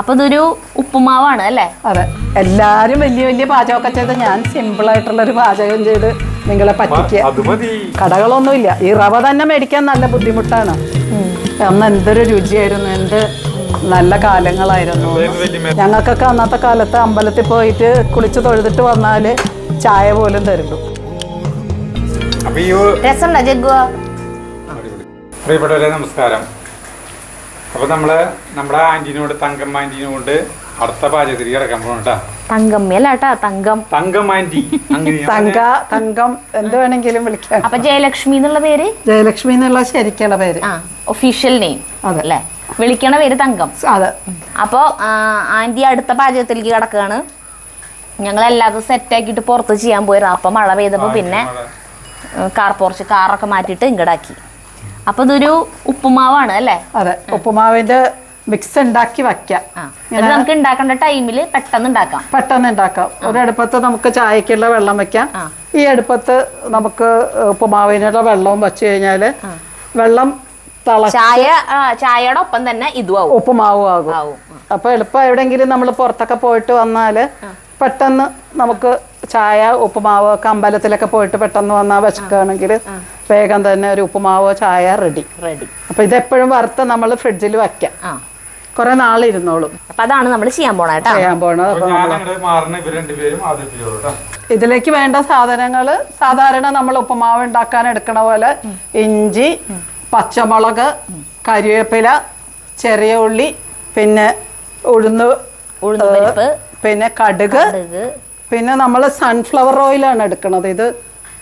അപ്പൊ ഇതൊരു ഉപ്പുമാവാണ് അല്ലേ? അതെ. എല്ലാരും വലിയ വലിയ പാചകമൊക്കെ ചെയ്ത് ഞാൻ സിമ്പിൾ ആയിട്ടുള്ള ഒരു പാചകം ചെയ്ത് നിങ്ങളെ പറ്റിക്കുക കടകളൊന്നുമില്ല. ഈ റവ തന്നെ മേടിക്കാൻ നല്ല ബുദ്ധിമുട്ടാണ്. അന്ന് എന്തൊരു രുചിയായിരുന്നു എന്ത് നല്ല കാലങ്ങളായിരുന്നു. ഞങ്ങൾക്കൊക്കെ അന്നത്തെ കാലത്ത് അമ്പലത്തിൽ പോയിട്ട് കുളിച്ച് തൊഴുതിട്ട് വന്നാൽ ചായ പോലും തരുള്ളൂ. പ്രിയപ്പെട്ടവരെ നമസ്കാരം. അപ്പൊ നമ്മൾ നമ്മുടെ ആന്റീനോട് തങ്കം ആന്റീനോട് അടുത്ത പാചകത്തിലേക്ക് കിടക്കാൻ പോകണം കേട്ടാ തങ്കമ്മ അല്ല കേട്ടാ തങ്കം. തങ്കം ആന്റി. തങ്ക തങ്കം എന്ത് വേണമെങ്കിലും വിളിക്കാം. അപ്പൊ ജയലക്ഷ്മി എന്നുള്ള പേര്? ജയലക്ഷ്മി എന്നുള്ള ശരിക്കുള്ള പേര്. ആ ഒഫീഷ്യൽ നെയിം. അല്ലേ? വിളിക്കണ പേര് തങ്കം. അതെ. അപ്പോൾ ആന്റി അടുത്ത പാചകത്തിലേക്ക് കിടക്കുകയാണ് ഞങ്ങൾ എല്ലാതും സെറ്റാക്കിയിട്ട് പുറത്ത് ചെയ്യാൻ പോയിരുന്നു അപ്പം മഴ പെയ്തപ്പോൾ പിന്നെ കാർ പോർച്ച് കാറൊക്കെ മാറ്റിയിട്ട് ഇങ്ങടാക്കി. അപ്പോൾ ഇതൊരു ഉപ്പുമാവാണ് അല്ലേ? അതെ ഉപ്പുമാവിന്റെ മിക്സ് ഉണ്ടാക്കി വയ്ക്കാം നമുക്ക് ഉണ്ടാക്കേണ്ട ടൈമിൽ പെട്ടെന്ന് ഉണ്ടാക്കാം പെട്ടെന്ന് ഉണ്ടാക്കാം ഒരു അടുപ്പത്ത് നമുക്ക് ചായക്കുള്ള വെള്ളം വെക്കാം. ഈ അടുപ്പത്ത് നമുക്ക് ഉപ്പുമാവിനുള്ള വെള്ളവും വെച്ച് കഴിഞ്ഞാൽ വെള്ളം ചായ ചായയുടെ ഒപ്പം തന്നെ ഇതും ഉപ്പുമാവും ആകും. അപ്പൊ എളുപ്പം എവിടെയെങ്കിലും നമ്മൾ പുറത്തൊക്കെ പോയിട്ട് വന്നാൽ പെട്ടെന്ന് നമുക്ക് ചായ ഉപ്പുമാവ് ഒക്കെ അമ്പലത്തിലൊക്കെ പോയിട്ട് പെട്ടെന്ന് വന്നാൽ വിശക്കുകയാണെങ്കിൽ വേഗം തന്നെ ഒരു ഉപ്പുമാവോ ചായ റെഡി റെഡി അപ്പൊ ഇതെപ്പോഴും വറുത്ത് നമ്മൾ ഫ്രിഡ്ജിൽ വയ്ക്കാം കുറെ നാളിരുന്നോളും. അപ്പം അതാണ് നമ്മൾ ചെയ്യാൻ പോണത് ചെയ്യാൻ പോണത്. അപ്പൊ ഇതിലേക്ക് വേണ്ട സാധനങ്ങൾ സാധാരണ നമ്മൾ ഉപ്പുമാവ് ഉണ്ടാക്കാൻ എടുക്കണ പോലെ ഇഞ്ചി പച്ചമുളക് കരിവേപ്പില ചെറിയ ഉള്ളി പിന്നെ ഉഴുന്ന് ഉഴുന്ന് പരിപ്പ് പിന്നെ കടുക് പിന്നെ നമ്മൾ സൺഫ്ലവർ ഓയിലാണ് എടുക്കുന്നത് ഇത്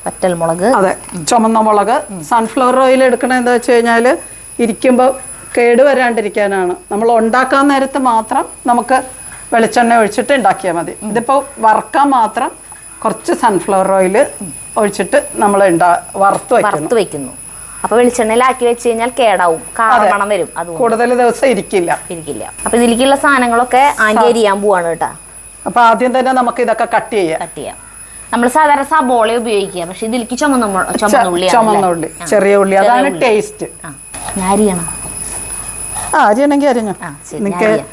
വറ്റൽമുളക്. അതെ ചുമന്ന മുളക്. സൺഫ്ലവർ ഓയിൽ എടുക്കണത് എന്താ വെച്ച് കഴിഞ്ഞാൽ ഇരിക്കുമ്പോൾ കേട് വരാണ്ടിരിക്കാനാണ്. നമ്മൾ ഉണ്ടാക്കാൻ നേരത്ത് മാത്രം നമുക്ക് വെളിച്ചെണ്ണ ഒഴിച്ചിട്ട് ഉണ്ടാക്കിയാൽ മതി. ഇതിപ്പോൾ വറുക്കാൻ മാത്രം കുറച്ച് സൺഫ്ലവർ ഓയിൽ ഒഴിച്ചിട്ട് നമ്മൾ ഉണ്ടാ വറുത്ത് വറുത്ത് വെക്കുന്നു. അപ്പൊ വെളിച്ചെണ്ണയിലാക്കി വെച്ച് കഴിഞ്ഞാൽ കേടാവും. കാറമണം വരും. കൂടുതൽ ദിവസം ഇരിക്കില്ല. ഇരിക്കില്ല. അപ്പൊ ഇതിലേക്കുള്ള സാധനങ്ങളൊക്കെ ആന്റി അരിയാൻ പോവാണ് കേട്ടാ. അപ്പോൾ ആദ്യം തന്നെ നമുക്ക് ഇതൊക്കെ കട്ട് ചെയ്യാം. കട്ട് ചെയ്യാം. നമ്മൾ സാധാരണ സബോള ഉപയോഗിക്കുക പക്ഷെ ഇതിലേക്ക് ചുമന്ന ചുമന്നുള്ളി ചുമന്ന ഉള്ളിയാണ് ഉള്ളി ആ. ചെറിയ ഉള്ളി അതാണ് ടേസ്റ്റ് അരിയണം. ആ അരിയണമെങ്കിൽ അരിഞ്ഞു? നിങ്ങൾക്ക് അരിയാം.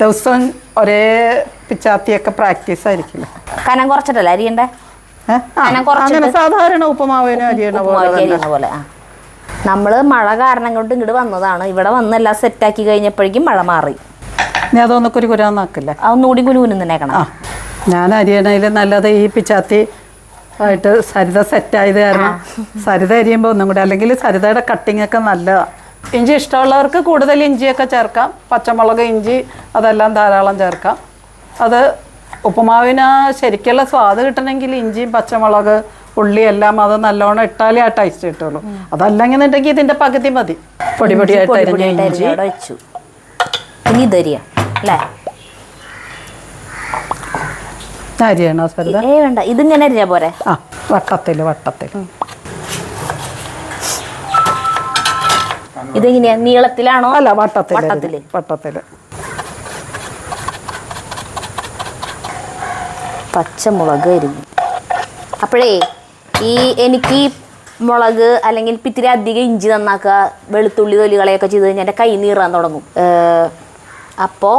ദിവസം ഒരേ പിച്ചാത്തിയൊക്കെ പ്രാക്ടീസ് ആയിരിക്കില്ല? കനം കുറച്ചിട്ടല്ലേ അരിയണ്ടേ? അങ്ങനെ സാധാരണ ഉപ്പുമാവിന് അരിയണ പോലെ നമ്മൾ മഴ കാരണം കൊണ്ട് ഇങ്ങോട്ട് വന്നതാണ്. ഇവിടെ വന്ന് എല്ലാം സെറ്റാക്കി കഴിഞ്ഞപ്പോഴേക്കും മഴ മാറി. ഇനി അതൊന്ന് കുരുകുരാന്നാക്കില്ലേ കുനുകുനുന്നേക്കണം ആ ഞാൻ അരിയണയിൽ നല്ലത് ഈ പിച്ചാത്തി ആയിട്ട് സരിത സെറ്റായത് കാരണം സരിത അരിയുമ്പോൾ ഒന്നും കൂടി അല്ലെങ്കിൽ സരിതയുടെ കട്ടിങ് ഒക്കെ നല്ലതാണ് ഇഞ്ചി ഇഷ്ടമുള്ളവർക്ക് കൂടുതൽ ഇഞ്ചിയൊക്കെ ചേർക്കാം. പച്ചമുളക് ഇഞ്ചി അതെല്ലാം ധാരാളം ചേർക്കാം. അത് ഉപ്പുമാവിന് ശരിക്കുള്ള സ്വാദ് കിട്ടണമെങ്കിൽ ഇഞ്ചിയും പച്ചമുളക് ഉള്ളി എല്ലാം അത് നല്ലോണം ഇട്ടാലേ ആ ടേസ്റ്റ് കിട്ടുള്ളൂ. അതല്ലെങ്കിൽ ഇതിന്റെ പകുതി മതി. പൊടി പൊടിയായിട്ട് ഇഞ്ചി. ഇനി ഇതരിയ അല്ലേ? അരിയണോ സരിത ഏ വേണ്ട. ഇതിങ്ങനെ അരിഞ്ഞാ പോരെ? ആ വട്ടത്തിൽ വട്ടത്തിൽ ഇതെങ്ങനെയാ? നീളത്തിലാണോ? അല്ല വട്ടത്തിൽ വട്ടത്തിൽ വട്ടത്തിൽ പച്ചമുളക് അരിഞ്ഞു. അപ്പോഴേ ഈ എനിക്ക് മുളക് അല്ലെങ്കിൽ ഇത്തിരി അധികം ഇഞ്ചി നന്നാക്കുക വെളുത്തുള്ളി തൊലികളെയൊക്കെ ചെയ്ത് കഴിഞ്ഞാൽ എന്റെ കൈ നീറാൻ തുടങ്ങും. അപ്പോൾ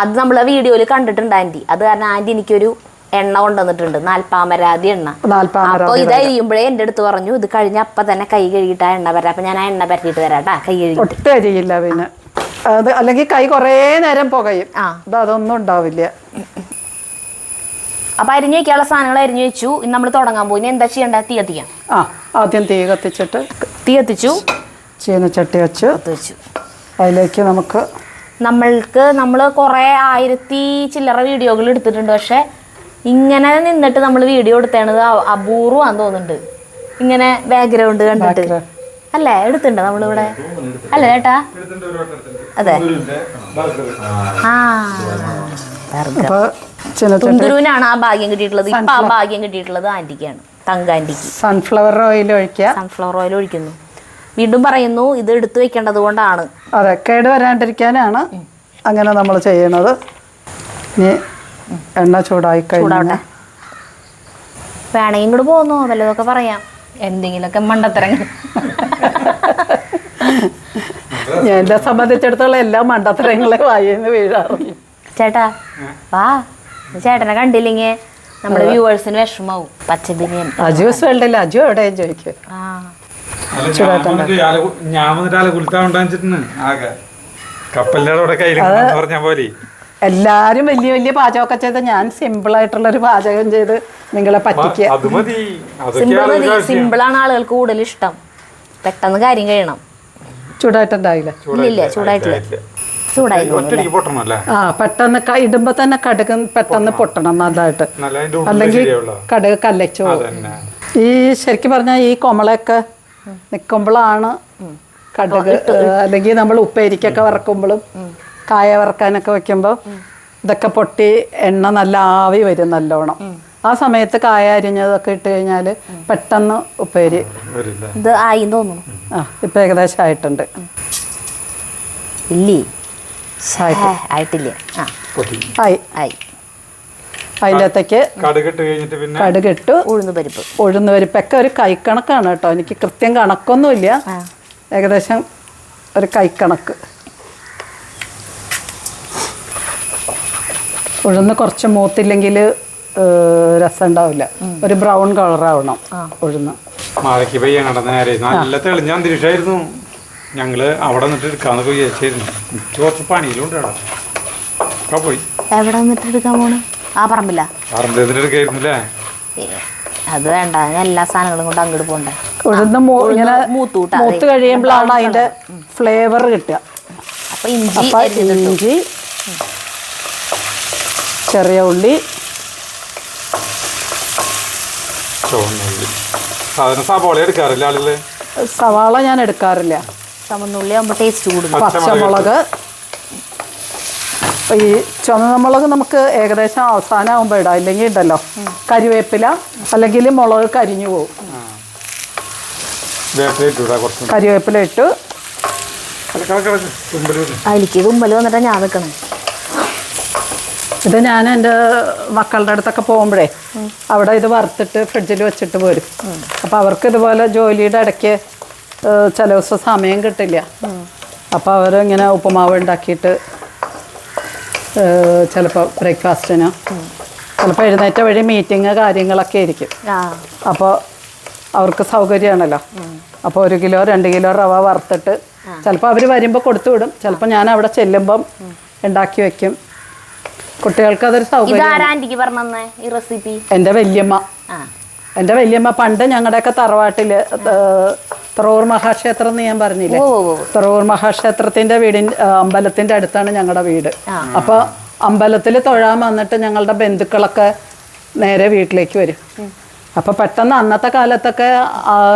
അത് നമ്മൾ ആ വീഡിയോയിൽ കണ്ടിട്ടുണ്ട് ആന്റി. അത് കാരണം ആന്റി എനിക്കൊരു എണ്ണ കൊണ്ടുവന്നിട്ടുണ്ട്. നാൽപ്പാമരാതി എണ്ണ. അപ്പോൾ ഇത് അരിയുമ്പോഴേ എന്റെ അടുത്ത് പറഞ്ഞു ഇത് കഴിഞ്ഞ അപ്പം തന്നെ കൈ കഴുകിയിട്ട് ആ എണ്ണ വരാം. അപ്പം ഞാൻ ആ എണ്ണ പരത്തിയിട്ട് തരാട്ടാ കൈ അരിയില്ല പിന്നെ. അത് അല്ലെങ്കിൽ കൈ കുറേ നേരം പുകയും. ആ. അതൊന്നും ഉണ്ടാവില്ല. അപ്പം അരിഞ്ഞു വയ്ക്കാനുള്ള സാധനങ്ങൾ അരിഞ്ഞു വെച്ചു. നമ്മൾ തുടങ്ങാൻ പോയി എന്താ ചെയ്യേണ്ടത്? തീ കത്തിക്കാം. ആ ആദ്യം തീ കത്തിച്ചിട്ട് തീ കത്തിച്ചു. ചീനച്ചട്ടി വെച്ച്. വെച്ചു അതിലേക്ക് നമുക്ക് നമ്മൾക്ക് നമ്മൾ കുറേ ആയിരത്തി ചില്ലറ വീഡിയോകൾ എടുത്തിട്ടുണ്ട്. പക്ഷേ ഇങ്ങനെ നിന്നിട്ട് നമ്മൾ വീഡിയോ എടുത്തേണത് അപൂർവാന്ന് തോന്നുന്നുണ്ട്. ഇങ്ങനെ ബാക്ക്ഗ്രൗണ്ട് കണ്ടിട്ട്. അല്ലേ? എടുത്തിണ്ട് നമ്മളിവിടെ? അല്ലേ ചേട്ടാ. അതെ. ആ. തുന്തുരുവിനാണ് ആ ഭാഗ്യം കിട്ടിയിട്ടുള്ളത്. ഇപ്പൊ ആ ഭാഗ്യം കിട്ടിയിട്ടുള്ളത് ആന്റിക്കാണ്. തങ്കാന്റിക്ക്. സൺഫ്ലവർ ഓയിൽ ഒഴിക്കുക സൺഫ്ലവർ ഓയിൽ ഒഴിക്കുന്നു. വീണ്ടും പറയുന്നു ഇത് എടുത്തു വെക്കേണ്ടത് കൊണ്ടാണ്. അതെ കേട് വരാണ്ടിരിക്കാനാണ് അങ്ങനെ നമ്മൾ ചെയ്യണത് ഇനി എണ്ണ ചൂടായി കഴിഞ്ഞാൽ വേണമെങ്കിൽ ഇങ്ങോട്ട് പോകുന്നു വല്ലതൊക്കെ പറയാം. എന്തെങ്കിലുമൊക്കെ മണ്ടത്തരങ്ങൾ. എന്നെ സംബന്ധിച്ചിടത്തോളം എല്ലാ മണ്ടത്തരങ്ങളെ വായിന്ന് വീഴാറുണ്ട്. ചേട്ടാ വാ. ചേട്ടനെ കണ്ടില്ലെങ്കിൽ നമ്മുടെ വ്യൂവേഴ്സിന് വിഷമാവും പച്ച ബിരിയാണി അജൂസ് വേണ്ടില്ല അജു എവിടെയും? ചോദിക്കും. ആ. എല്ലാരും വലിയ വലിയ പാചകമൊക്കെ ചെയ്ത് ഞാൻ സിമ്പിൾ ആയിട്ടുള്ള ഒരു പാചകം ചെയ്ത് നിങ്ങളെ പറ്റിക്കുക മതി. അതൊക്കെ സിമ്പിൾ ആണ് ആളുകൾക്ക് സിമ്പിളാണ് ആളുകൾക്ക് കൂടുതൽ ഇഷ്ടം. പെട്ടെന്ന് കാര്യം കഴിയണം. ചൂടായിട്ടുണ്ടാവില്ല ഇല്ല ചൂടായിട്ടില്ല. ആ പെട്ടെന്ന് ക- ഇടുമ്പോ തന്നെ കടുക് പെട്ടെന്ന് പൊട്ടണം. നല്ലതായിട്ട് അല്ലെങ്കിൽ കടുക് കല്ലച്ചോ അതന്നെ. ഈ ശരിക്കും പറഞ്ഞ ഈ കൊമളയൊക്കെ നിൽക്കുമ്പോഴാണ് കടുക് അല്ലെങ്കിൽ നമ്മൾ ഉപ്പേരിക്കൊക്കെ വറക്കുമ്പോഴും കായ വറക്കാനൊക്കെ വെക്കുമ്പോൾ ഇതൊക്കെ പൊട്ടി എണ്ണ നല്ല ആവി വരും നല്ലോണം. ആ സമയത്ത് കായ അരിഞ്ഞതൊക്കെ ഇട്ട് കഴിഞ്ഞാൽ പെട്ടെന്ന് ഉപ്പേരി വരില്ല. ഇത് ആയി തോന്നുന്നു. ആ ഇപ്പം ഏകദേശം ആയിട്ടുണ്ട്. ഇല്ലേ. ആയിട്ടില്ല. ആയി. ആയി. അതിന്റെ അകത്തേക്ക് കടുകിട്ട് കഴിഞ്ഞിട്ട് പിന്നെ കടുകിട്ടു. ഉഴുന്ന് പരിപ്പ്. ഉഴുന്ന് പരിപ്പൊക്കെ ഒരു കൈക്കണക്കാണ് കേട്ടോ. എനിക്ക് കൃത്യം കണക്കൊന്നുമില്ല. ഏകദേശം ഒരു കൈക്കണക്ക്. ഉഴുന്ന് കുറച്ച് മൂത്തില്ലെങ്കിൽ രസം ഉണ്ടാവില്ല ഒരു ബ്രൗൺ കളറാവണം ഉഴുന്ന്. മഴയ്ക്ക് പെയ്യാൻ കടന്ന നേരെ. നല്ല തെളിഞ്ഞ അന്തരീക്ഷമായിരുന്നു. ഞങ്ങൾ അവിടെ നിന്നിട്ട് എടുക്കാന്നൊക്കെ വിചാരിച്ചായിരുന്നു. കുറച്ച് പണിയിലുണ്ട് അവിടെ പോയി. എവിടെ നിന്നിട്ട് എടുക്കാൻ പോണ്? ആ പറമ്പില്ല അത് വേണ്ട. ഞാൻ എല്ലാ സാധനങ്ങളും കൊണ്ട് അങ്ങോട്ട് പോകണ്ടേ. ഉഴുന്ന് മൂ- ഇങ്ങനെ മൂത്തൂട്ടാ. മൂത്ത് കഴിയുമ്പോഴാണ് അതിന്റെ ഫ്ലേവർ കിട്ടുക. അപ്പൊ ഇഞ്ചി അപ്പം അരിഞ്ഞിട്ടു. ഇഞ്ചി ചെറിയ ഉള്ളി എടുക്കാറില്ല ആളുകൾ? സവാള ഞാൻ എടുക്കാറില്ല. ചുമന്നുള്ളി ആകുമ്പോ ടേസ്റ്റ് കൂടുതൽ പച്ചമുളക്. ഈ ചുവന്നമുളക് നമുക്ക് ഏകദേശം അവസാനമാകുമ്പോൾ ഇടാം ഇല്ലെങ്കിൽ ഉണ്ടല്ലോ കരിവേപ്പില അല്ലെങ്കിൽ മുളക് കരിഞ്ഞു പോകും. കരിവേപ്പില ഇട്ട്. എനിക്ക് കുമ്പൽ വന്നിട്ട് ഞാൻ നിൽക്കണം ഇത് ഞാൻ എന്റെ മക്കളുടെ അടുത്തൊക്കെ പോകുമ്പോഴേ അവിടെ ഇത് വറുത്തിട്ട് ഫ്രിഡ്ജിൽ വെച്ചിട്ട് പോരും. അപ്പോൾ അവർക്ക് ഇതുപോലെ ജോലിയുടെ ഇടയ്ക്ക് ചില ദിവസം സമയം കിട്ടില്ല. അപ്പോൾ അവരിങ്ങനെ ഇങ്ങനെ ഉപ്പുമാവ് ഉണ്ടാക്കിയിട്ട് ചിലപ്പോൾ ബ്രേക്ക്ഫാസ്റ്റിന്. ചിലപ്പോൾ എഴുന്നേറ്റ വഴി മീറ്റിങ് കാര്യങ്ങളൊക്കെ ആയിരിക്കും. അപ്പോൾ അവർക്ക് സൗകര്യമാണല്ലോ അപ്പോൾ ഒരു കിലോ രണ്ട് കിലോ റവ വറുത്തിട്ട് ചിലപ്പോൾ അവർ വരുമ്പോൾ കൊടുത്തു വിടും. ചിലപ്പോൾ ഞാൻ അവിടെ ചെല്ലുമ്പം ഉണ്ടാക്കി വെക്കും. കുട്ടികൾക്ക് അതൊരു സൗകര്യം എന്റെ വല്യമ്മ. എന്റെ വല്യമ്മ പണ്ട് ഞങ്ങളുടെയൊക്കെ തറവാട്ടിൽ ത്രൂർ മഹാക്ഷേത്രം എന്ന് ഞാൻ പറഞ്ഞില്ലേ? തറവൂർ മഹാക്ഷേത്രത്തിന്റെ വീടി അമ്പലത്തിന്റെ അടുത്താണ് ഞങ്ങളുടെ വീട്. അപ്പൊ അമ്പലത്തിൽ തൊഴാൻ വന്നിട്ട് ഞങ്ങളുടെ ബന്ധുക്കളൊക്കെ നേരെ വീട്ടിലേക്ക് വരും. അപ്പൊ പെട്ടെന്ന് അന്നത്തെ കാലത്തൊക്കെ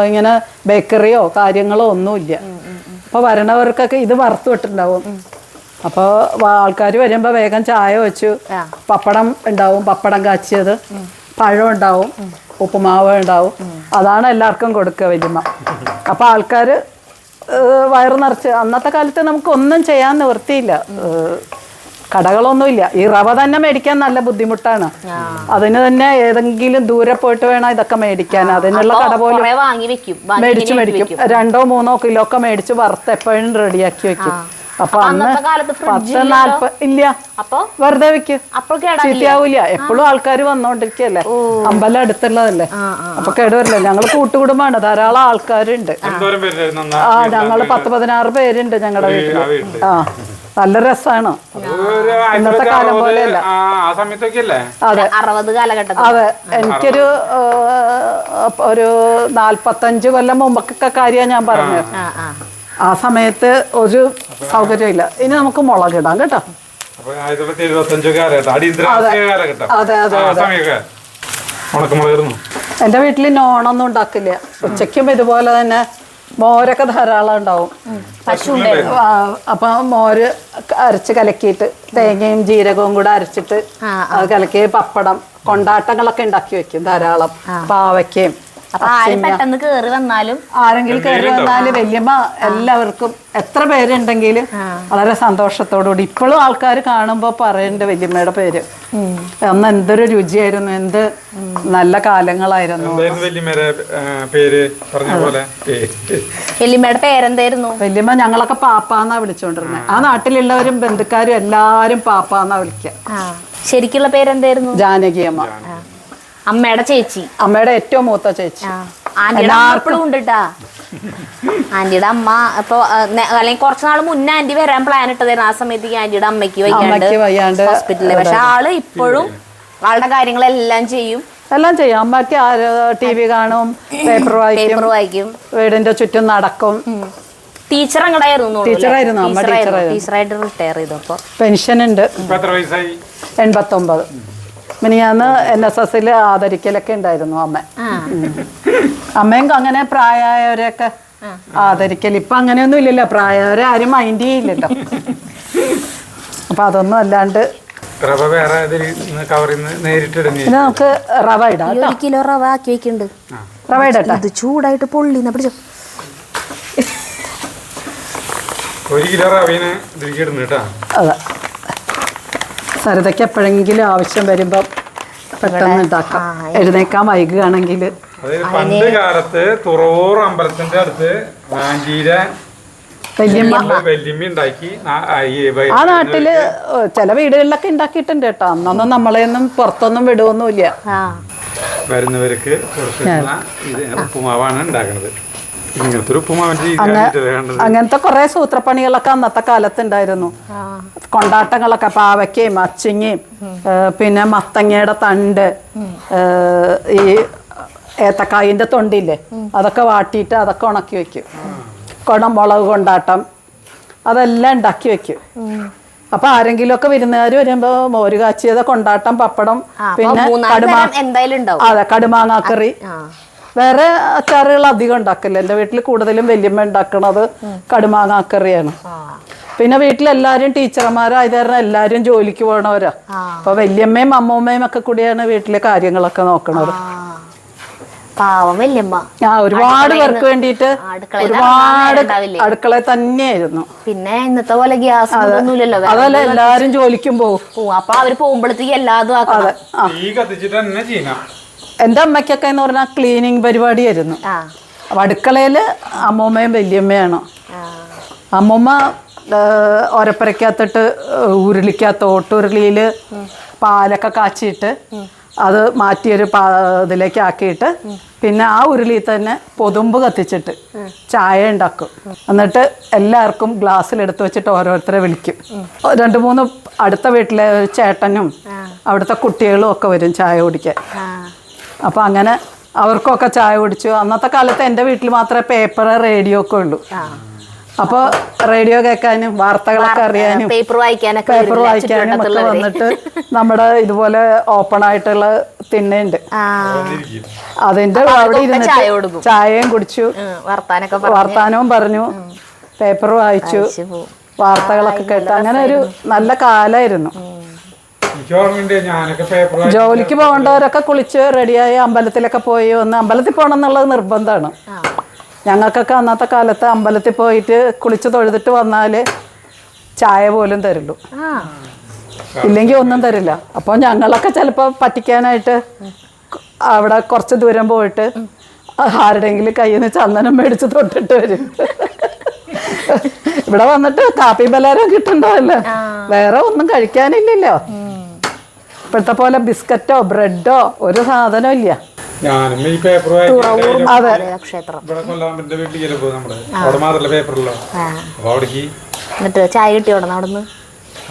ഇങ്ങനെ ബേക്കറിയോ കാര്യങ്ങളോ ഒന്നുമില്ല. അപ്പൊ വരണവർക്കൊക്കെ ഇത് വറുത്ത് വിട്ടിട്ടുണ്ടാവും. അപ്പോൾ ആൾക്കാർ വരുമ്പോൾ വേഗം ചായ വെച്ചു. പപ്പടം ഉണ്ടാവും പപ്പടം കാച്ചിയത്. പഴം ഉണ്ടാവും ഉപ്പുമാവ് ഉണ്ടാവും. അതാണ് എല്ലാവർക്കും കൊടുക്കുക വല്യമ്മ. അപ്പോൾ ആൾക്കാർ വയറ് നിറച്ച്. അന്നത്തെ കാലത്ത് നമുക്ക് ഒന്നും ചെയ്യാൻ നിവൃത്തിയില്ല. കടകളൊന്നുമില്ല. ഈ റവ തന്നെ മേടിക്കാൻ നല്ല ബുദ്ധിമുട്ടാണ്. അതിന് തന്നെ ഏതെങ്കിലും ദൂരെ പോയിട്ട് വേണം ഇതൊക്കെ മേടിക്കാൻ. അതിനുള്ള കട പോലും മേടിച്ചു മേടിക്കും. രണ്ടോ മൂന്നോ കിലോ ഒക്കെ മേടിച്ച് വറുത്ത് എപ്പോഴും റെഡിയാക്കി വെക്കും. അപ്പൊ അന്ന് അന്നത്തെ കാലത്ത് fridge പത്ത്? നാല്പത് ഇല്ല. അപ്പൊ? വെറുതെ വെക്ക്. അപ്പോൾ കേടാവില്ല ചീത്തയാവൂല. എപ്പോഴും ആൾക്കാർ വന്നോണ്ടിരിക്കല്ലേ അമ്പലം അടുത്തുള്ളതല്ലേ? അപ്പൊ കേടുവരില്ല. ഞങ്ങൾ കൂട്ടുകുടുംബമാണ് ധാരാളം ആൾക്കാരുണ്ട്. ആ ഞങ്ങൾ പത്ത് പതിനാറ് പേരുണ്ട് ഞങ്ങളുടെ വീട്ടിൽ ആ വീട്ടിൽ. ആ നല്ല രസമാണ് ഇന്നത്തെ കാലം പോലെയല്ല. ആ ആ സമയത്തൊക്കെ അല്ലേ അതെ. അതെ എനിക്കൊരു ഒരു നാൽപ്പത്തഞ്ച് കൊല്ലം മുമ്പൊക്കെ കാര്യമാണ് ഞാൻ പറഞ്ഞത്. ആ സമയത്ത് ഒരു സൗകര്യമില്ല. ഇനി നമുക്ക് മുളകിടാം കേട്ടോ. അതെ. അതെ ഉണക്കമുളകായിരുന്നു എന്റെ വീട്ടിൽ നോണൊന്നും ഉണ്ടാക്കില്ല. ഉച്ചയ്ക്കും ഇതുപോലെ തന്നെ മോരൊക്കെ ധാരാളം ഉണ്ടാവും. അപ്പൊ മോര് അരച്ച് കലക്കിയിട്ട് തേങ്ങയും ജീരകവും കൂടെ അരച്ചിട്ട് അത് കലക്കി പപ്പടം കൊണ്ടാട്ടങ്ങളൊക്കെ ഉണ്ടാക്കി വെക്കും ധാരാളം. പാവയ്ക്കയും അപ്പൊ ആരും പെട്ടെന്ന് കേറി വന്നാലും ആരെങ്കിലും കയറി വന്നാൽ വല്യമ്മ എല്ലാവർക്കും എത്ര പേരുണ്ടെങ്കിലും വളരെ സന്തോഷത്തോടുകൂടി. ഇപ്പോഴും ആൾക്കാർ കാണുമ്പോൾ പറയേണ്ട വല്യമ്മയുടെ പേര്. അന്ന് എന്തൊരു രുചിയായിരുന്നു എന്ത് നല്ല കാലങ്ങളായിരുന്നു. എന്തായിരുന്നു പേര്? പറഞ്ഞ പോലെ. പേര് വല്യമ്മയുടെ പേരെന്തായിരുന്നു? വല്യമ്മ ഞങ്ങളൊക്കെ പാപ്പാന്നാ വിളിച്ചോണ്ടിരുന്നത് ആ. നാട്ടിലുള്ളവരും ബന്ധുക്കാരും എല്ലാരും പാപ്പാന്നാ വിളിക്കുക ആ. ശരിക്കുള്ള പേരെന്തായിരുന്നു? ജാനകി. അമ്മ ആ. അമ്മയുടെ ചേച്ചി. അമ്മയുടെ ഏറ്റവും മൂത്ത ചേച്ചി. ആന്റിയുടെ അമ്മ എപ്പോഴും ഉണ്ട് കേട്ടാ ആന്റിയുടെ അമ്മ ഇപ്പൊ അല്ലെങ്കിൽ കുറച്ചുനാൾ മുന്നേ ആന്റി വരാൻ പ്ലാൻ ഇട്ടതായിരുന്നു. ആ സമയത്തേക്ക് ആന്റിയുടെ അമ്മയ്ക്ക് വയ്യാണ്ട് ഹോസ്പിറ്റലിൽ പക്ഷെ ആൾ ഇപ്പോഴും ആളുടെ കാര്യങ്ങളെല്ലാം ചെയ്യും. എല്ലാം ചെയ്യും. അമ്മയ്ക്ക് ടി വി കാണും പേപ്പർ വായിക്കും വീടിന്റെ ചുറ്റും നടക്കും. ടീച്ചർ അങ്ങടായിരുന്നു ടീച്ചറായിരുന്നു, അമ്മ ടീച്ചറായിരുന്നു. ടീച്ചറായിട്ട് റിട്ടയർ ചെയ്തു അപ്പൊ. പെൻഷൻ ഉണ്ട്. എൺപത്തി ഒമ്പത് മിനിയാന്ന് എൻ എസ് എസിൽ ആദരിക്കലൊക്കെ ഉണ്ടായിരുന്നു അമ്മ. അമ്മയും അങ്ങനെ പ്രായമായവരെയൊക്കെ ആദരിക്കൽ. ഇപ്പൊ അങ്ങനെയൊന്നും ഇല്ലല്ലോ. പ്രായവരെ ആരും മൈൻഡ് ചെയ്യില്ലല്ലോ. അപ്പൊ അതൊന്നും അല്ലാണ്ട് റവ വേറെ ഇതിൽ കവറിൽ നിന്ന് നേരിട്ടിടുന്നേ പിന്നെ നമുക്ക് റവ ഇടാം ഒരു കിലോ റവ ആക്കി വെക്കുന്നുണ്ട്. റവ ഇടട്ടെ. ഇത് ചൂടായിട്ട് പൊള്ളി പിടിച്ചോ. ഒരു കിലോ റവീന ഇടുന്നു അതാ അതെ. സരിതയ്ക്ക് എപ്പോഴെങ്കിലും ആവശ്യം വരുമ്പം പെട്ടെന്ന് ഉണ്ടാക്കാം എഴുന്നേക്കാൻ വൈകുകയാണെങ്കിൽ പണ്ട് കാലത്ത് തുറവൂർ അമ്പലത്തിന്റെ അടുത്ത് ഉണ്ടാക്കി ആ നാട്ടിൽ ചില വീടുകളിലൊക്കെ ഉണ്ടാക്കിയിട്ടുണ്ട് കേട്ടോ. അന്നൊന്നും നമ്മളെയൊന്നും പുറത്തൊന്നും വിടുവൊന്നുമില്ല. ആ. വരുന്നവർക്ക് ഉപ്പുമാവാണ് ഉണ്ടാക്കുന്നത് അങ്ങനത്തെ കുറെ സൂത്രപ്പണികളൊക്കെ അന്നത്തെ കാലത്ത് ഉണ്ടായിരുന്നു ആ. കൊണ്ടാട്ടങ്ങളൊക്കെ പാവയ്ക്കയും അച്ചിങ്ങയും പിന്നെ മത്തങ്ങയുടെ തണ്ട് ഈ ഏത്തക്കായിന്റെ തൊണ്ടില്ലേ അതൊക്കെ വാട്ടിയിട്ട് അതൊക്കെ ഉണക്കി വെക്കും. കുടം മുളക് കൊണ്ടാട്ടം അതെല്ലാം ഉണ്ടാക്കി വെക്കും. അപ്പൊ ആരെങ്കിലും ഒക്കെ വിരുന്നുകാർ വരുമ്പോ മോര് കാച്ചിയത് കൊണ്ടാട്ടം പപ്പടം പിന്നെ കടുമാ അതെ കടുമാങ്ങാക്കറി. വേറെ അച്ചാറുകൾ അധികം ഉണ്ടാക്കില്ല എന്റെ വീട്ടിൽ കൂടുതലും വല്യമ്മ ഉണ്ടാക്കണത് കടുമാങ്ങാക്കറിയാണ് ആ. പിന്നെ വീട്ടിലെല്ലാരും ടീച്ചർമാരായത് കാരണം എല്ലാരും ജോലിക്ക് പോകണവരാ. അപ്പൊ വല്യമ്മയും അമ്മൂമ്മയും ഒക്കെ കൂടിയാണ് വീട്ടിലെ കാര്യങ്ങളൊക്കെ നോക്കണത്. ആ. പാവം വല്യമ്മ. ആ ഒരുപാട് പേർക്ക് വേണ്ടിയിട്ട് ഒരുപാട് അടുക്കള തന്നെയായിരുന്നു. പിന്നെ ഇന്നത്തെ പോലെ ഗ്യാസ് ഒന്നുമില്ലല്ലോ. അതല്ല എല്ലാരും ജോലിക്കും പോകും. അപ്പൊ അവർ പോകുമ്പോഴത്തേക്ക് എല്ലാതും എന്റെ അമ്മയ്ക്കൊക്കെ എന്ന് പറഞ്ഞാൽ ക്ലീനിങ് പരിപാടിയായിരുന്നു. അപ്പൊ അടുക്കളയിൽ അമ്മൂമ്മയും വല്യമ്മയാണ്. അമ്മൂമ്മ ഒരപ്പരയ്ക്കകത്തിട്ട് ഒരപ്പരക്കകത്തിട്ട് ഉരുളിക്കകത്ത് ഓട്ടുരുളിയിൽ പാലൊക്കെ കാച്ചിയിട്ട് അത് മാറ്റിയൊരു പാ ഇതിലേക്ക് ആക്കിയിട്ട് പിന്നെ ആ ഉരുളിയിൽ തന്നെ പൊതുമ്പ് കത്തിച്ചിട്ട് ചായ ഉണ്ടാക്കും. എന്നിട്ട് എല്ലാവർക്കും ഗ്ലാസ്സിൽ എടുത്തു വെച്ചിട്ട് ഓരോരുത്തരെ വിളിക്കും. രണ്ട് മൂന്ന് അടുത്ത വീട്ടിലെ ചേട്ടനും അവിടുത്തെ കുട്ടികളും ഒക്കെ വരും ചായ കുടിക്കാൻ. അപ്പോൾ അങ്ങനെ അവർക്കൊക്കെ ചായ കുടിച്ചു. അന്നത്തെ കാലത്ത് എന്റെ വീട്ടിൽ മാത്രമേ പേപ്പർ റേഡിയോ ഒക്കെ ഉള്ളൂ. അപ്പോൾ റേഡിയോ കേൾക്കാനും വാർത്തകളൊക്കെ അറിയാനും പേപ്പർ വായിക്കാനൊക്കെ പേപ്പർ വായിക്കാനും ഒക്കെ വന്നിട്ട് നമ്മുടെ ഇതുപോലെ ഓപ്പൺ ആയിട്ടുള്ള തിണ്ണയുണ്ട്. അതിന്റെ അവിടെ ഇരുന്നിട്ട് ചായയും കുടിച്ചു. വർത്താനവും പറഞ്ഞു. പേപ്പർ വായിച്ചു. വാർത്തകളൊക്കെ കേട്ടു. അങ്ങനെ ഒരു നല്ല കാലമായിരുന്നു എനിക്ക് ഓർമ്മയുണ്ട് ഞാനൊക്കെ പേപ്പർ ജോലിക്ക് പോകേണ്ടവരൊക്കെ കുളിച്ച് റെഡിയായി അമ്പലത്തിലൊക്കെ പോയി വന്ന് അമ്പലത്തിൽ പോകണം എന്നുള്ളത് നിർബന്ധമാണ്. ഞങ്ങൾക്കൊക്കെ അന്നത്തെ കാലത്ത് അമ്പലത്തിൽ പോയിട്ട് കുളിച്ച് തൊഴുതിട്ട് വന്നാൽ ചായ പോലും തരുള്ളൂ. ആ. ഇല്ലെങ്കിൽ ഒന്നും തരില്ല. അപ്പോൾ ഞങ്ങളൊക്കെ ചിലപ്പോൾ പറ്റിക്കാനായിട്ട് അവിടെ കുറച്ച് ദൂരം പോയിട്ട് ആരുടെയെങ്കിലും കയ്യിൽ നിന്ന് ചന്ദനം മേടിച്ച് തൊട്ടിട്ട് വരും. ഇവിടെ വന്നിട്ട് കാപ്പി ബലാരം കിട്ടണ്ടല്ലോ വേറെ ഒന്നും കഴിക്കാനില്ലല്ലോ. ഇപ്പോഴത്തെ പോലെ ബിസ്ക്കറ്റോ ബ്രെഡോ ഒരു സാധനം ഇല്ല. ഞാനും ഈ പേപ്പർ വായിക്കും അതെ അതേ. ക്ഷേത്രം ഇവിടെ കൊല്ലാമ്പന്റെ വീട്ടിലേക്ക് പോകും നമ്മൾ. അവിടെ മാത്രല്ല പേപ്പറിലോ അപ്പൊ അവിടേക്ക് എന്നിട്ട് ചായ കിട്ടി ഉടനെ അവിടുന്ന്?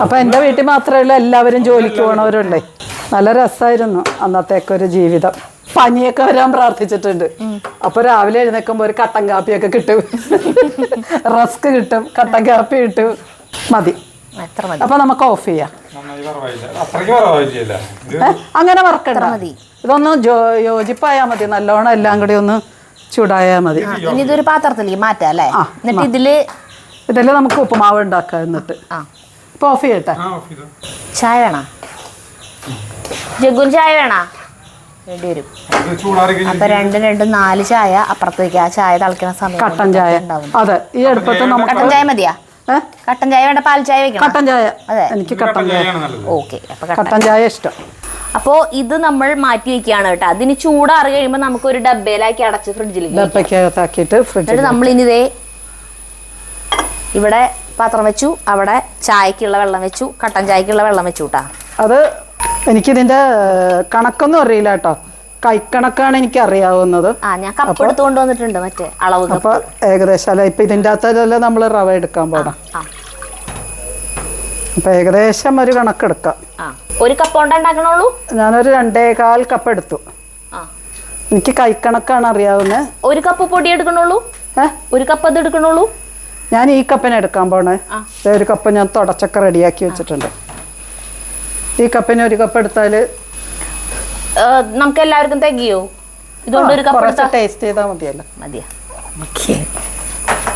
അപ്പൊ എന്റെ വീട്ടിൽ മാത്രമേ ഉള്ളൂ എല്ലാവരും ജോലിക്ക് പോണവരുണ്ടേ നല്ല രസമായിരുന്നു അന്നത്തേക്ക് ഒരു ജീവിതം. പനിയൊക്കെ വരാൻ പ്രാർത്ഥിച്ചിട്ടുണ്ട്. അപ്പൊ രാവിലെ എഴുന്നേക്കുമ്പോ ഒരു കട്ടൻ കാപ്പിയൊക്കെ കിട്ടും. റസ്ക് കിട്ടും കട്ടൻ കാപ്പി കിട്ടും. മതി. എത്ര മതി? അപ്പൊ നമുക്ക് ഓഫ് ചെയ്യാം. അങ്ങനെ വറക്കണ്ട. മതി. ഇതൊന്ന് യോജിപ്പായാൽ മതി. നല്ലോണം എല്ലാം കൂടി ഒന്ന് ചൂടായാൽ മതി. ഇനി ഇതൊരു പാത്രത്തിലേക്ക് മാറ്റാം അല്ലേ? എന്നിട്ട് ഇതിൽ ഇതിൽ നമുക്ക് ഉപ്പുമാവ് ഉണ്ടാക്കാം എന്നിട്ട്. ആ. ഇപ്പൊ ഓഫ് ചെയ്യട്ടെ. ആ ഓഫ് ചെയ്തു. ചായ വേണോ? ജഗുൻ ചായ വേണോ? വേണ്ടി വരും. ഇത് അപ്പൊ രണ്ട് രണ്ട് നാല് ചായ അപ്പുറത്തേക്ക്. ആ ചായ തളിക്കുന്ന സമയം കട്ടൻ ചായ. ഉണ്ടാവും. അതെ ഈ അടുപ്പത്ത് കട്ടൻ ചായ മതിയാ? കട്ടൻ ചായ വേണ്ട പാൽ ചായ വെക്കണം. കട്ടൻ ചായ. അതെ. എനിക്ക് കട്ടൻ ചായ. ഓക്കെ അപ്പൊ കട്ടൻ ചായ ഇഷ്ടം. അപ്പോൾ ഇത് നമ്മൾ മാറ്റി വെക്കുകയാണ് കേട്ടോ. അതിന് ചൂടാറി കഴിയുമ്പോൾ നമുക്ക് ഒരു ഡബയിലാക്കി അടച്ച് ഫ്രിഡ്ജിൽ ഡപ്പയ്ക്കകത്താക്കിയിട്ട് ഫ്രിഡ്ജിൽ നമ്മൾ ഇനി ഇതേ ഇവിടെ പാത്രം വെച്ചു അവിടെ ചായക്കുള്ള വെള്ളം വെച്ചു കട്ടൻ ചായക്കുള്ള വെള്ളം വെച്ചു കേട്ടാ അത് എനിക്കിതിന്റെ കണക്കൊന്നും അറിയില്ല കേട്ടോ. കൈക്കണക്കാണ് എനിക്ക് അറിയാവുന്നത് ആ ഞാൻ കപ്പ് മറ്റേ അളവ് അപ്പൊ ഏകദേശം അല്ല ഇപ്പൊ ഇതിന്റെ അകത്തല്ലേ നമ്മൾ റവ എടുക്കാൻ ആ അപ്പൊ ഏകദേശം ഒരു കണക്കെടുക്കാം. ഒരു കപ്പ് ഉണ്ടാക്കണുള്ളൂ? ഞാനൊരു രണ്ടേകാൽ കപ്പ് എടുത്തു. എനിക്ക് കൈക്കണക്കാണ് അറിയാവുന്നത് ഒരു കപ്പ് പൊടി എടുക്കണുള്ളൂ? ഒരു കപ്പ് അത് എടുക്കണുള്ളൂ? ഞാൻ ഈ കപ്പിന് എടുക്കാൻ പോണേ. ഒരു കപ്പ് ഞാൻ തുടച്ചൊക്കെ റെഡിയാക്കി വെച്ചിട്ടുണ്ട്. ഈ കപ്പിന് ഒരു കപ്പ് എടുത്താൽ ഏ, നമുക്ക് എല്ലാവർക്കും തികയോ? ഇതുകൊണ്ട് ഒരു കപ്പ് എടുത്താ? ടേസ്റ്റ് ചെയ്താൽ മതിയല്ലോ. മതിയാ? ഓക്കെ.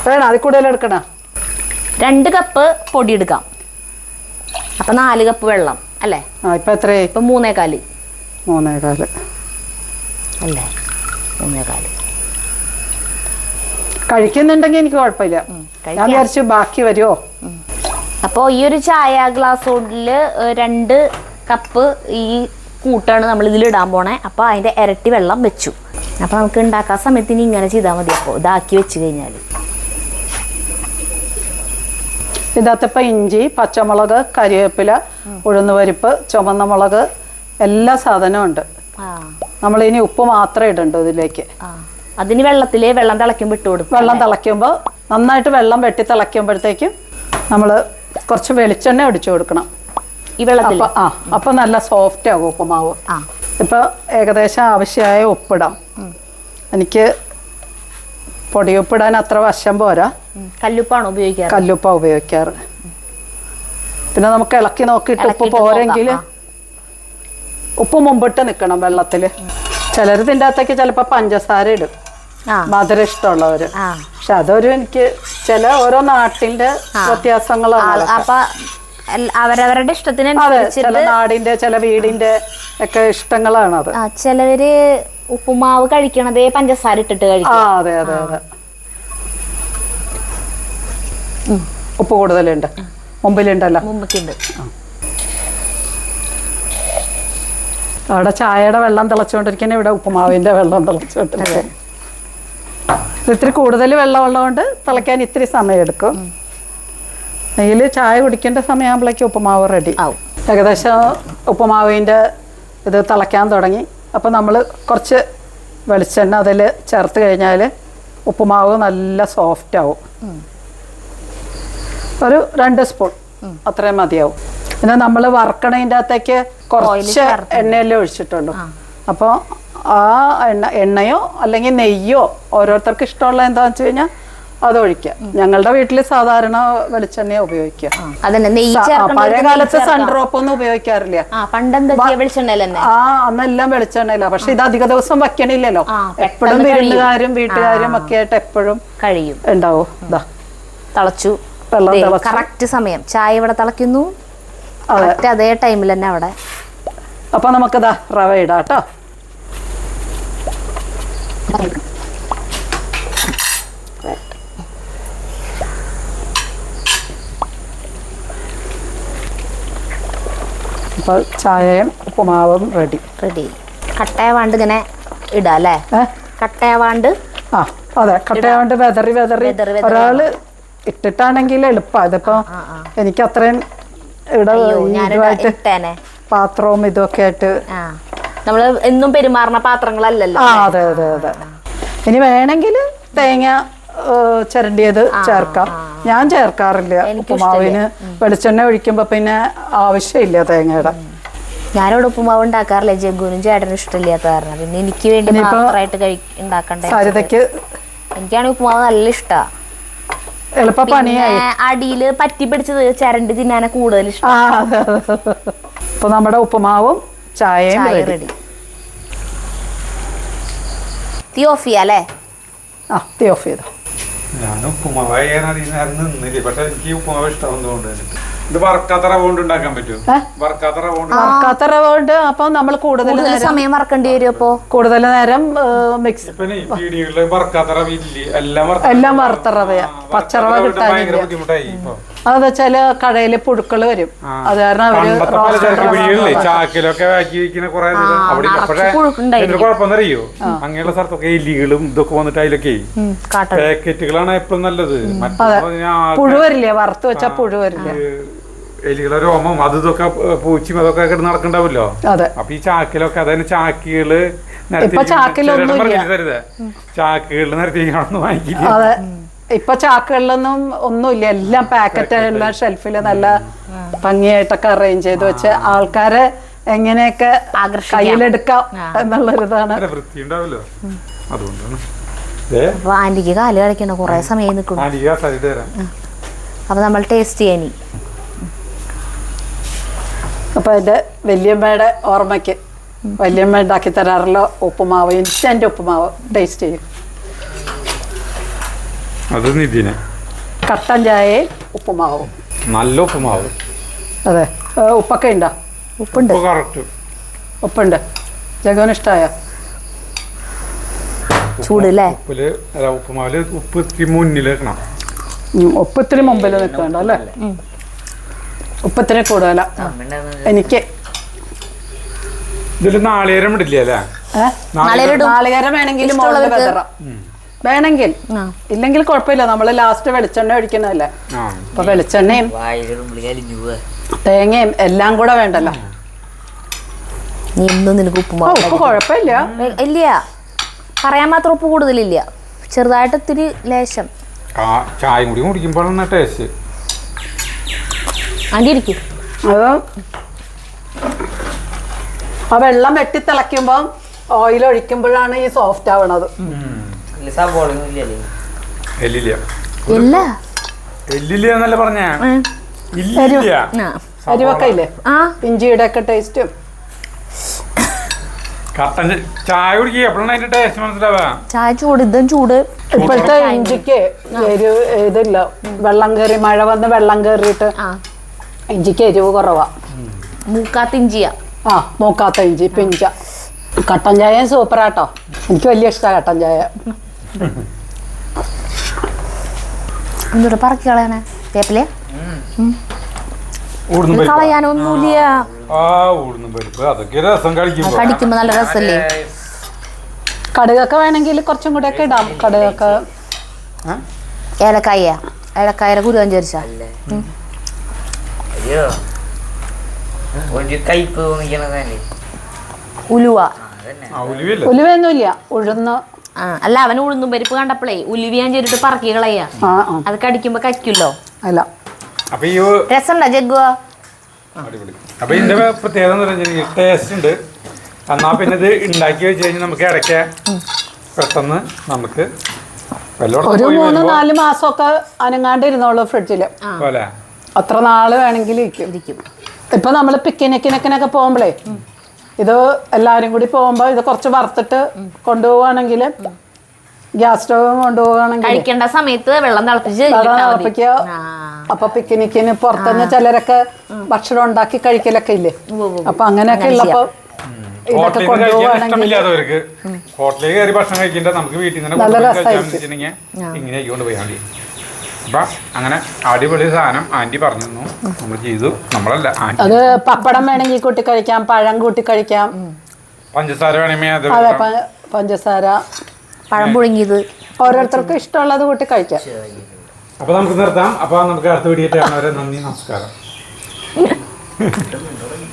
വേണം അതിൽ കൂടുതൽ എടുക്കണ? രണ്ട് കപ്പ് പൊടി എടുക്കാം. അപ്പൊ നാല് കപ്പ് വെള്ളം അല്ലേ? ആ ഇപ്പൊ എത്രയായി? ഇപ്പൊ മൂന്നേകാൽ. മൂന്നേകാൽ. അല്ലേ? മൂന്നേകാൽ. കഴിക്കുന്നുണ്ടെങ്കിൽ എനിക്ക് കുഴപ്പമില്ല. ഉം, ഞാൻ കഴിക്കാം. വിചാരിച്ചു ബാക്കി വരുമോ അപ്പോൾ ഈ ഒരു ചായ ഗ്ലാസ് ഗ്ലാസ്സോടിൽ രണ്ട് കപ്പ് ഈ കൂട്ടാണ് നമ്മൾ ഇതിൽ ഇടാൻ പോണേ. അപ്പോൾ അതിന്റെ ഇരട്ടി വെള്ളം വെച്ചു. അപ്പോൾ നമുക്ക് ഉണ്ടാക്കാൻ സമയത്തിന് ഇങ്ങനെ ചെയ്താൽ മതി. അപ്പോൾ ഇതാക്കി വെച്ച് കഴിഞ്ഞാൽ ഇതിനകത്തിപ്പോൾ ഇഞ്ചി പച്ചമുളക് കരിവേപ്പില ഉഴുന്നുപരിപ്പ് ചുമന്ന മുളക് എല്ലാ സാധനവും ഉണ്ട്. ആ. ഇനി ഉപ്പ് മാത്രമേ ഇടണ്ടു ഇതിലേക്ക്. അതിന് വെള്ളത്തിലേ വെള്ളം തിളയ്ക്കുമ്പോൾ ഇട്ട് കൊടുക്കും വെള്ളം തിളയ്ക്കുമ്പോൾ നന്നായിട്ട് വെള്ളം വെട്ടി തിളയ്ക്കുമ്പോഴത്തേക്കും നമ്മൾ കുറച്ച് വെളിച്ചെണ്ണ ഒടിച്ചു കൊടുക്കണം. ഈ വെള്ളത്തിൽ അപ്പം ആ അപ്പം നല്ല സോഫ്റ്റ് ആകും ഉപ്പുമാവ്. ഇപ്പൊ ഏകദേശം ആവശ്യമായ ഉപ്പിടാം. എനിക്ക് പൊടിയുപ്പിടാൻ അത്ര വശം പോരാ. കല്ലുപ്പാണ് ഉപയോഗിക്കാറ്. കല്ലുപ്പ ഉപയോഗിക്കാറ്. പിന്നെ നമുക്ക് ഇളക്കി നോക്കിയിട്ട് ഉപ്പ് പോരെങ്കിൽ ഉപ്പ് മുമ്പിട്ട് നിൽക്കണം വെള്ളത്തിൽ ചിലർ ഇതിന്റെ അകത്തേക്ക് ചിലപ്പോൾ പഞ്ചസാര ഇടും. മധുരം ഇഷ്ടമുള്ളവർ പക്ഷെ അതൊരു എനിക്ക് ചില ഓരോ നാട്ടിന്റെ വ്യത്യാസങ്ങളാണ് അപ്പൊ അവരവരുടെ ഇഷ്ടത്തിനനുസരിച്ചിട്ട് ചില നാടിന്റെ ചില വീടിന്റെ ഒക്കെ ഇഷ്ടങ്ങളാണ് അത് ചിലവര് ഉപ്പുമാവ് കഴിക്കണതേ പഞ്ചസാര ഇട്ടിട്ട് കഴിക്കും അതെ അതെ അതെ. ഉപ്പ് കൂടുതലുണ്ട്. മുമ്പിലുണ്ടല്ലോ. മുമ്പൊക്കെയുണ്ട് അവിടെ ചായയുടെ വെള്ളം തിളച്ചുകൊണ്ടിരിക്കുന്ന ഇവിടെ ഉപ്പുമാവിന്റെ വെള്ളം തിളച്ചുകൊണ്ടിരിക്കുന്നത് ഇത്തിരി കൂടുതൽ വെള്ളം ഉള്ളതുകൊണ്ട് തിളയ്ക്കാൻ ഇത്തിരി സമയം എടുക്കും നെയ്യിൽ ചായ കുടിക്കേണ്ട സമയമാകുമ്പോഴേക്കും ഉപ്പുമാവ് റെഡി ആവും. ഏകദേശം ഉപ്പുമാവിന്റെ ഇത് തിളയ്ക്കാൻ തുടങ്ങി. അപ്പോൾ നമ്മൾ കുറച്ച് വെളിച്ചെണ്ണ അതിൽ ചേർത്ത് കഴിഞ്ഞാൽ ഉപ്പുമാവ് നല്ല സോഫ്റ്റ് ആവും. ഒരു രണ്ട് സ്പൂൺ അത്രയും മതിയാവും. പിന്നെ നമ്മൾ വറക്കണതിന്റെ അകത്തേക്ക് കുറച്ച്. എണ്ണയല്ലേ ഒഴിച്ചിട്ടുള്ളൂ. അപ്പോൾ ആ എണ്ണ എണ്ണയോ അല്ലെങ്കിൽ നെയ്യോ ഓരോരുത്തർക്ക് ഇഷ്ടമുള്ള എന്താണെന്ന് വെച്ച് കഴിഞ്ഞാൽ അത് ഒഴിക്കാം ഞങ്ങളുടെ വീട്ടിൽ സാധാരണ വെളിച്ചെണ്ണ ഉപയോഗിക്കുക. അതന്നെ. നെയ്യ് പഴയ കാലത്ത്. സൺഡ്രോപ്പ് ഒന്നും ഉപയോഗിക്കാറില്ല. ആ അന്നെല്ലാം വെളിച്ചെണ്ണയില്ല പക്ഷെ ഇത് അധിക ദിവസം വയ്ക്കണില്ലല്ലോ. എപ്പോഴും വീട്ടുകാരും വീട്ടുകാരും ഒക്കെ ആയിട്ട് എപ്പോഴും കഴിയും. ഉണ്ടാവും. ഇതാ തിളച്ചു. കറക്റ്റ് സമയം. ചായ ഇവിടെ തളയ്ക്കുന്നു. അതേ. ടൈമിൽ തന്നെ അവിടെ. അപ്പൊ നമുക്കതാ റവ ഇടാം കേട്ടോ അപ്പൊ ചായയും ഉപ്പുമാവും റെഡി. റെഡി. കട്ടയവാണ്ട് ഇങ്ങനെ ഇടാം അല്ലേ? കട്ടയവാണ്ട് ആ അതെ. കട്ടയവാണ്ട് വെതറി വെതറി. ഒരാൾ ഇട്ടിട്ടാണെങ്കിൽ എളുപ്പമാണ് ഇതിപ്പോ എനിക്ക് അത്രയും ഇവിടെ ഇതുമായിട്ട് പാത്രവും ഇതൊക്കെ ആയിട്ട് ആ. നമ്മൾ എന്നും പെരുമാറുന്ന പാത്രങ്ങളല്ലല്ലോ ആ അതെ അതെ അതെ. ഇനി വേണമെങ്കിൽ തേങ്ങ ചിരണ്ടിയത് ചേർക്കാം. ഞാൻ ചേർക്കാറില്ല. ഉപ്പുമാവിന് വെളിച്ചെണ്ണ ഒഴിക്കുമ്പോ പിന്നെ ആവശ്യമില്ല തേങ്ങയുടെ. ഞാനിവിടെ ഉപ്പുമാവ് ഉണ്ടാക്കാറില്ല. ജഗ്ഗുനും ചേട്ടനും ഇഷ്ടമില്ലാത്ത കാരണം. പിന്നെ എനിക്ക് വേണ്ടി മാത്രമായിട്ട് ഉണ്ടാക്കണ്ടേ സരിതയ്ക്ക് എനിക്കാണെങ്കിൽ ഉപ്പുമാവ് നല്ല ഇഷ്ടാ. എളുപ്പ പണിയായി. പിന്നെ അടിയിൽ പറ്റി പിടിച്ചത് ചരണ്ട് തിന്നാനെ കൂടുതൽ ഇഷ്ടം. നമ്മുടെ ഉപ്പുമാവും ചായയും റെഡി തീ ഓഫ് ചെയ്യാല്ലേ ആ തീ ഓഫ് ചെയ്തു? ഞാൻ ഉപ്പുമാവ് നേരം നിന്നില്ല. പക്ഷെ എനിക്ക് ഉപ്പുമാവ് ഇഷ്ടമാവുന്നതുകൊണ്ട് ഇത് വറക്കാത്ത റവ കൊണ്ട് ഉണ്ടാക്കാൻ പറ്റുമോ? വറക്കാത്ത റവ കൊണ്ട് വറക്കാത്ത റവ കൊണ്ട് അപ്പൊ നമ്മൾ കൂടുതൽ സമയം വറക്കേണ്ടി വരും അപ്പോ? കൂടുതൽ നേരം മിക്സ് വീഡിയോയിൽ വറക്കാത്ത റവ ഇല്ലേ? എല്ലാം എല്ലാം വറുത്ത റവയാ. പച്ചറവ കിട്ടാൻ ബുദ്ധിമുട്ടായി ഇപ്പൊ. അതെന്ന് വെച്ചാൽ കടയിൽ പുഴുക്കൾ വരും. അത് കാരണം അവർ ചാക്കിലൊക്കെ കുഴപ്പമെന്നറിയോ? അങ്ങനെയുള്ള സ്ഥലത്തൊക്കെ എലികളും ഇതൊക്കെ വന്നിട്ട് അതിലൊക്കെ കാട്ടൽ പാക്കറ്റുകളാണ് എപ്പോഴും നല്ലത്. പുഴു വരില്ലേ? വറുത്ത് വെച്ചാൽ പുഴു വരില്ലേ? എലികളെ രോമം അത് ഇതൊക്കെ പൂച്ചയും അതൊക്കെ കിടന്ന് നടക്കണ്ടാവല്ലോ? അപ്പൊ ഈ ചാക്കിലൊക്കെ അതായത് ചാക്കുകൾ ഇപ്പൊ ചാക്കിലൊന്നും ഇല്ല. ചാക്കുകളിൽ നിരത്തിയാണെന്ന് വാങ്ങിക്കില്ല. ഇപ്പൊ ചാക്കുകളിലൊന്നും ഒന്നുമില്ല. എല്ലാം പാക്കറ്റ് എല്ലാം ഷെൽഫിൽ നല്ല ഭംഗിയായിട്ടൊക്കെ അറേഞ്ച് ചെയ്ത് വെച്ച് ആൾക്കാരെ എങ്ങനെയൊക്കെ ആകർഷിക്കാം. കയ്യിലെടുക്കാം എന്നുള്ളൊരിതാണ്. അതുകൊണ്ടാണ്. അപ്പൊ ആന്റിക്ക് കാൽ കളിക്കണ കുറെ സമയം നിൽക്കണം അപ്പൊ നമ്മൾ ടേസ്റ്റ് ചെയ്യാനി അപ്പൊ എന്റെ വല്യമ്മയുടെ ഓർമ്മയ്ക്ക്. വല്യമ്മ ഉണ്ടാക്കി തരാറുള്ള ഉപ്പുമാവ് ഇൻസ്റ്റന്റ് ഉപ്പുമാവ് ടേസ്റ്റ് ചെയ്യും. അത് നിധിനെ കട്ടൻ ചായയും ഉപ്പുമാവും. നല്ല ഉപ്പുമാവ്. അതെ. ഉപ്പൊക്കെ ഉണ്ടോ? ഉപ്പുണ്ട്. ഉപ്പ് കറക്റ്റ്. ഉപ്പുണ്ട്. ജഗവന് ഇഷ്ടമായ ചൂടല്ലേ? അല്ലേ ഉപ്പിൽ അല്ല ഉപ്പുമാവിൽ ഉപ്പ് ഇത്തിരി മുന്നിൽ വെക്കണം. ഉപ്പത്തിന് ഉപ്പ് ഇത്തിരി മുമ്പിൽ നിൽക്കണ്ട അല്ലേ? ഉപ്പത്തിന് കൂടുതല. എനിക്ക്. ഇതിൽ നാളികേരം ഇടില്ല അല്ലേ? നാളികേരം വേണമെങ്കിൽ മുകളിൽ. വെതറാം. വേണമെങ്കിൽ. ഇല്ലെങ്കിൽ കുഴപ്പമില്ല. നമ്മൾ ലാസ്റ്റ് വെളിച്ചെണ്ണ ഒഴിക്കണല്ലേ ആ. അപ്പൊ വെളിച്ചെണ്ണയും തേങ്ങയും എല്ലാം കൂടെ വേണ്ടല്ലോ. ഇന്നും നിനക്ക് ഉപ്പുമാവ് ഉപ്പ് കുഴപ്പമില്ല. ഇല്ല. പറയാൻ മാത്രം ഉപ്പ് കൂടുതലില്ല. ചെറുതായിട്ട് ഇത്തിരി ലേശം. ആ ചായയും കൂടി കുടിക്കുമ്പോഴാണ് ടേസ്റ്റ് ഇരിക്കും. അത് ആ വെള്ളം വെട്ടി തിളയ്ക്കുമ്പോൾ ഓയിൽ ഒഴിക്കുമ്പോഴാണ് ഈ സോഫ്റ്റ് ആവണത്. സവോളയൊന്നും ഇല്ലല്ലേ എല്ലില്ല. ഇല്ല. എല്ലില്ല എന്നല്ല പറഞ്ഞ? ഉം. ഇല്ലില്ല ആ. അരിവൊക്കെ ഇല്ലേ ആ. ഇഞ്ചിയുടെ ഒക്കെ ടേസ്റ്റും. കട്ടൻ ചായ കുടിക്കുക എപ്പോഴാണ് അതിന്റെ ടേസ്റ്റ് മനസ്സിലാവാ? ചായ ചൂട് ഇതും ചൂട്. ഇപ്പോഴത്തെ ഇഞ്ചിക്ക് എരിവ് ഇതില്ല. വെള്ളം കയറി മഴ വന്ന് വെള്ളം കയറിയിട്ട് ഇഞ്ചിക്ക് എരിവ് കുറവാ. മൂക്കാത്ത ഇഞ്ചിയാ. ആ മൂക്കാത്ത ഇഞ്ചി ഇപ്പൊ പിഞ്ച കട്ടൻ ചായ സൂപ്പറാട്ടോ എനിക്ക് വലിയ ഇഷ്ടമാണ് കട്ടൻ ചായ. എന്നിട്ട് പറക്കി കളയണേ വേപ്പിലെ കളയാനൊന്നുമില്ല കടിക്കുമ്പോ നല്ല രസല്ലേ? കടുകൊക്കെ വേണമെങ്കിൽ കുറച്ചും കൂടെ ഒക്കെ ഇടാം കടുകൊക്കെ? ഏലക്കായ. ഏലക്കായയുടെ കുരുവൻ ചേരിച്ച ഉലുവ. ഉലുവയൊന്നുമില്ല. ഉഴുന്ന് അല്ല അവൻ ഉഴുന്നും പരിപ്പ് കണ്ടപ്പോഴേ ഉലുവിയാൻ ചേരിട്ട് പറക്കി കളയാ. ആ ആ. അത് കടിക്കുമ്പോ കയ്ക്കുല്ലോ? അല്ല. അപ്പൊ ഈ രസമുണ്ടോ ജഗ്ഗുവ? അടിപൊളി. അപ്പൊ ഇതിന്റെ പ്രത്യേകത എന്ന് പറഞ്ഞാൽ ടേസ്റ്റ് ഉണ്ട്. എന്നാ പിന്നെ ഇത് ഉണ്ടാക്കി വെച്ച് കഴിഞ്ഞാൽ നമുക്ക് ഇടയ്ക്ക് പെട്ടെന്ന് നമുക്ക് വല്ലോടത്തും ഒരു പോയി മൂന്ന് വരുമ്പോ നാല് മാസമൊക്കെ അനങ്ങാണ്ട് ഇരുന്നോളൂ പോലെ. അത്ര നാൾ വേണമെങ്കിൽ ഇരിക്കും. ഇരിക്കും. ഇപ്പൊ നമ്മൾ പിക്കിനിക്കിനൊക്കെ പോകുമ്പോഴേ ഇത് എല്ലാവരും കൂടി പോകുമ്പോൾ ഇത് കുറച്ച് വറുത്തിട്ട് കൊണ്ടുപോവുകയാണെങ്കിൽ ഗ്യാസ് സ്റ്റവ് കൊണ്ടുപോവുകയാണെങ്കിൽ കഴിക്കേണ്ട സമയത്ത് വെള്ളം തിളപ്പിച്ച് വെള്ളം ഇട്ടാ മതി. തിളപ്പിക്കുക. അപ്പൊ പിക്നിക്കിന് പുറത്തുനിന്ന് ചിലരൊക്കെ ഭക്ഷണം ഉണ്ടാക്കി കഴിക്കലൊക്കെ ഇല്ലേ ഉവ്വ് ഉവ്വ്. അപ്പൊ അങ്ങനെയൊക്കെ അങ്ങനെ ഉള്ളപ്പോ ഇതൊക്കെ ഹോട്ടലിൽ കഴിക്കാൻ കൊണ്ടുപോവുകയാണെങ്കിൽ ഇഷ്ടമില്ലാത്തവർക്ക് ഹോട്ടലിൽ കയറി ഭക്ഷണം കഴിക്കണ്ട നമുക്ക് വീട്ടിൽ നിന്ന് നല്ല രസമായിരിക്കും. ഇങ്ങനെ ആയിക്കൊണ്ട് പോയാൽ മതി അപ്പൊ അങ്ങനെ അടിപൊളി സാധനം ആന്റി പറഞ്ഞു നമ്മൾ ചെയ്തു. നമ്മളല്ല അത് പപ്പടം വേണമെങ്കിൽ കൂട്ടി കഴിക്കാം പഴം കൂട്ടി കഴിക്കാം. പഞ്ചസാര വേണമെങ്കിൽ അത് അതെ പ- പഞ്ചസാര. പഴം പുഴുങ്ങിയത്. ഓരോരുത്തർക്കും ഇഷ്ടമുള്ളത് കൂട്ടി കഴിക്കാം. അപ്പൊ നമുക്ക് നിർത്താം. അപ്പൊ നമുക്ക് അടുത്ത വീഡിയോ നന്ദി നമസ്കാരം.